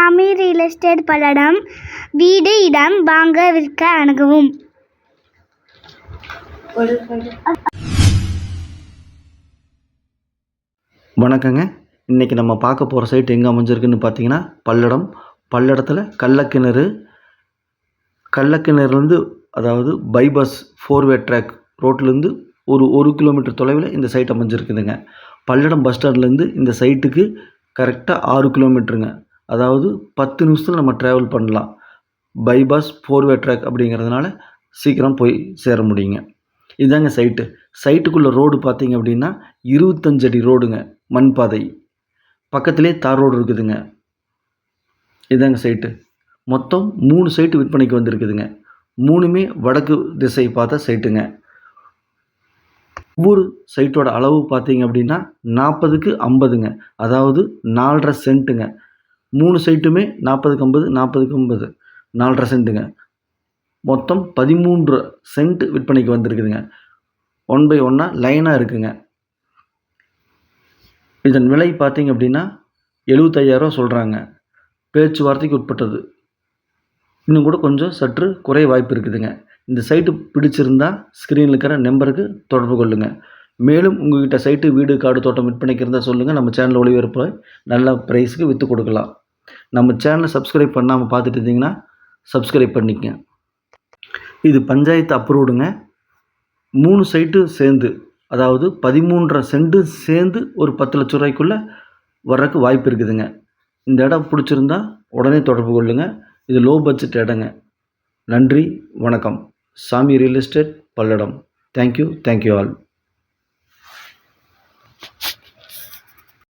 சாமி real estate Palladam வீடு இடம் வாங்க விற்க அணுகவும். வணக்கங்க. இன்றைக்கி நம்ம பார்க்க போகிற சைட் எங்கே அமைஞ்சிருக்குன்னு பார்த்தீங்கன்னா பல்லடம். பல்லடத்தில் கள்ளக்கிணறு கள்ளக்கிணறுலேருந்து அதாவது பைபஸ் ஃபோர்வே ட்ராக் ரோட்லேருந்து ஒரு ஒரு கிலோமீட்டர் தொலைவில் இந்த சைட் அமைஞ்சிருக்குதுங்க. பல்லடம் பஸ் ஸ்டாண்ட்லேருந்து இந்த சைட்டுக்கு கரெக்டாக ஆறு கிலோமீட்டருங்க அதாவது பத்து நிமிஷத்தில் நம்ம ட்ராவல் பண்ணலாம். பைபாஸ் ஃபோர்வே ட்ராக் அப்படிங்கிறதுனால சீக்கிரம் போய் சேர முடியுங்க. இதாங்க சைட்டு சைட்டுக்குள்ளே ரோடு பார்த்தீங்க அப்படின்னா இருபத்தஞ்சு அடி ரோடுங்க மண் பாதை பக்கத்திலே தார் ரோடு இருக்குதுங்க. இதாங்க சைட்டு மொத்தம் மூணு சைட்டு விற்பனைக்கு வந்திருக்குதுங்க. மூணுமே வடக்கு திசை பார்த்த சைட்டுங்க ஒவ்வொரு சைட்டோட அளவு பார்த்தீங்க அப்படின்னா நாற்பதுக்கு ஐம்பதுங்க. அதாவது நாலரை சென்ட்டுங்க மூணு சைட்டுமே நாற்பதுக்கு ஐம்பது நாற்பதுக்கு ஐம்பது. நாலரை சென்ட்டுங்க. மொத்தம் பதிமூன்று சென்ட் விற்பனைக்கு வந்திருக்குதுங்க. ஒன் பை ஒன்னாக லைனாக இருக்குங்க. இதன் விலை பார்த்தீங்க அப்படின்னா எழுபத்தையாயிரம் சொல்கிறாங்க பேச்சுவார்த்தைக்கு உட்பட்டது. இன்னும் கூட கொஞ்சம் சற்று குறைய வாய்ப்பு இருக்குதுங்க. இந்த சைட்டு பிடிச்சிருந்தா ஸ்க்ரீனில் இருக்கிற நம்பருக்கு தொடர்பு கொள்ளுங்கள் மேலும் உங்கள்கிட்ட சைட்டு வீடு காடு தோட்டம் விற்பனைக்கு இருந்தால் சொல்லுங்கள் நம்ம சேனல் ஒளிபரப்பு நல்ல ப்ரைஸுக்கு விற்று கொடுக்கலாம். நம்ம சேனலை சப்ஸ்கிரைப் பண்ணாமல் பார்த்துட்டு இருந்தீங்கன்னா சப்ஸ்கிரைப் பண்ணிக்கங்க. இது பஞ்சாயத்து அப்ரூவ்டுங்க. மூணு சைட்டு சேர்ந்து அதாவது பதிமூன்றரை சென்ட்டு சேர்ந்து ஒரு பத்து லட்ச ரூபாய்க்குள்ளே வர்றதுக்கு வாய்ப்பு இருக்குதுங்க. இந்த இடம் பிடிச்சிருந்தா உடனே தொடர்பு கொள்ளுங்க. இது லோ பட்ஜெட் இடங்க. நன்றி வணக்கம். Sami real estate Palladam. Thank you thank you all